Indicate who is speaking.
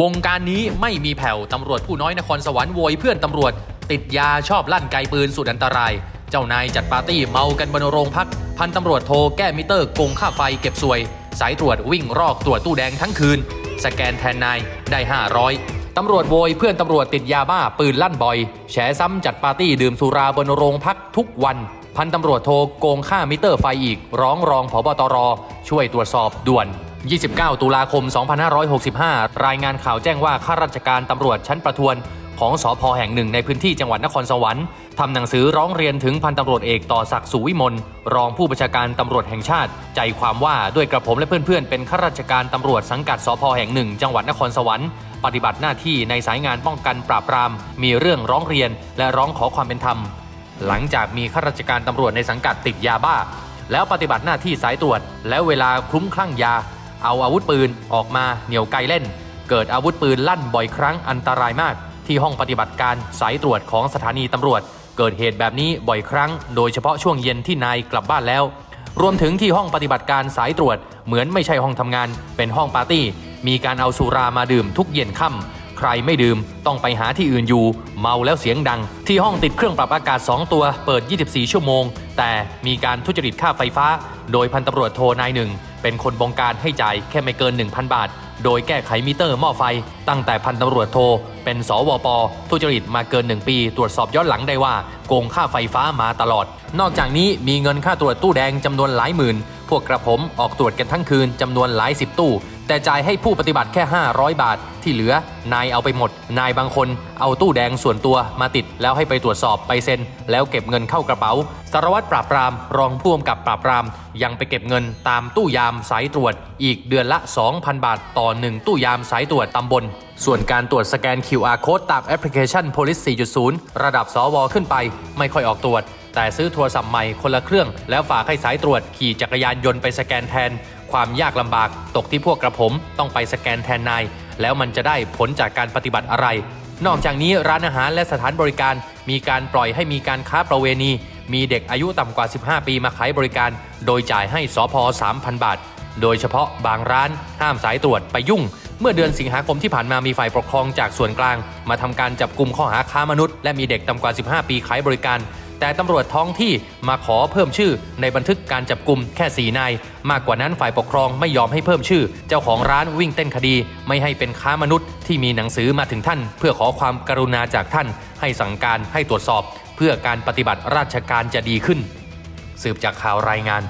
Speaker 1: วงการนี้ไม่มีแผ่วตำรวจผู้น้อยนครสวรรค์โวยเพื่อนตำรวจ ติดยาชอบลั่นไกปืนสุดอันตราย เจ้านายจัดปาร์ตี้เมากันบนโรงพัก พันตำรวจโทรแก้มิเตอร์โกงค่าไฟเก็บสวย สายตรวจวิ่งรอกตรวจตู้แดงทั้งคืน สแกนแทนนายได้ 500 ตำรวจโวยเพื่อนตำรวจติดยาบ้าปืนลั่นบ่อย แฉซ้ำจัดปาร์ตี้ดื่มสุราบนโรงพักทุกวันพันตำรวจโทโกงค่ามิเตอร์ไฟอีก ร้องรองผบตร ช่วยตรวจสอบด่วน 29 ตุลาคม 2565 รายงานข่าวแจ้งว่าข้าราชการตำรวจชั้นประทวนของสอพแห่งหนึ่งในพื้นที่จังหวัดนครสวรรค์ทำหนังสือร้องเรียนถึงพันตำรวจเอกต่อศักดิ์สุวิมลรองผู้บัญชาการตำรวจแห่งชาติ ใจความว่าด้วยกระผมและเพื่อนๆ เป็นข้าราชการตำรวจสังกัดสพแห่งหนึ่ง จังหวัดนครสวรรค์ปฏิบัติหน้าที่ในสายงานป้องกันปราบปราม มีเรื่องร้องเรียนและร้องขอความเป็นธรรม หลังจากมีข้าราชการตำรวจในสังกัดติดยาบ้า แล้วปฏิบัติหน้าที่สายตรวจ แล้วเวลาคลุ้มคลั่งยา เอาอาวุธปืนออกมาเหนี่ยวไกเล่น เกิดอาวุธปืนลั่นบ่อยครั้งอันตรายมาก ที่ห้องปฏิบัติการสายตรวจของสถานีตำรวจ เกิดเหตุแบบนี้บ่อยครั้ง โดยเฉพาะช่วงเย็นที่นายกลับบ้านแล้ว รวมถึงที่ห้องปฏิบัติการสายตรวจเหมือนไม่ใช่ห้องทำงาน เป็นห้องปาร์ตี้ มีการเอาสุรามาดื่มทุกเย็นค่ำ ใครไม่ดื่มต้องไปหาที่อื่นอยู่ เมาแล้วเสียงดัง ที่ห้องติดเครื่องปรับอากาศ 2 ตัวเปิด 24 ชั่วโมง แต่มีการทุจริตค่าไฟฟ้า โดยพันตำรวจโทนายหนึ่ง เป็นคนบงการให้จ่ายแค่ไม่เกิน 1,000 บาท โดยแก้ไขมิเตอร์หม้อไฟ ตั้งแต่พันตำรวจโท เป็นสวปทุจริตมาเกิน 1 ปี ตรวจสอบย้อนหลังได้ว่า โกงค่าไฟฟ้ามาตลอด นอกจากนี้มีเงินค่าตรวจตู้แดงจำนวนหลายหมื่น พวกกระผมออกตรวจกันทั้งคืนจำนวนหลายสิบตู้ แต่จ่ายให้ผู้ปฏิบัติแค่ 500 บาท ที่เหลือนายเอาไปหมด นายบางคนเอาตู้แดงส่วนตัวมาติด แล้วให้ไปตรวจสอบไปเซ็น แล้วเก็บเงินเข้ากระเป๋า สารวัตรปราบปราม รองผู้กำกับปราบปราม ยังไปเก็บเงินตามตู้ยามสายตรวจ อีกเดือนละ 2,000 บาท ต่อหนึ่งตู้ยามสายตรวจตำบล ส่วนการตรวจสแกน QR code ตามแอปพลิเคชัน Police 4.0 ระดับสวขึ้นไป ไม่ค่อยออกตรวจแต่ซื้อโทรศัพท์ใหม่คนละเครื่อง แล้วฝากให้สายตรวจขี่จักรยานยนต์ไปสแกนแทน ความยากลำบากตกที่พวกกระผมต้องไปสแกนแทนนาย แล้วมันจะได้ผลจากการปฏิบัติอะไร นอกจากนี้ร้านอาหารและสถานบริการ มีการปล่อยให้มีการค้าประเวณี มีเด็กอายุต่ำกว่า 15 ปีมาขายบริการ โดยจ่ายให้สพ3,000 บาท โดยเฉพาะบางร้านห้ามสายตรวจไปยุ่ง เมื่อเดือนสิงหาคมที่ผ่านมามีฝ่ายปกครองจากส่วนกลาง มาทำการจับกลุ่มข้อหาค้ามนุษย์และมีเด็กต่ำกว่า 15 ปีขายบริการ แต่ตำรวจท้องที่มาขอเพิ่มชื่อในบันทึกการจับกลุ่มแค่ 4 นาย มากกว่านั้นฝ่ายปกครองไม่ยอมให้เพิ่มชื่อ เจ้าของร้านวิ่งเต้นคดี ไม่ให้เป็นค้ามนุษย์ที่มีหนังสือมาถึงท่าน เพื่อขอความกรุณาจากท่าน ให้สั่งการให้ตรวจสอบ เพื่อการปฏิบัติราชการจะดีขึ้น สืบจากข่าวรายงาน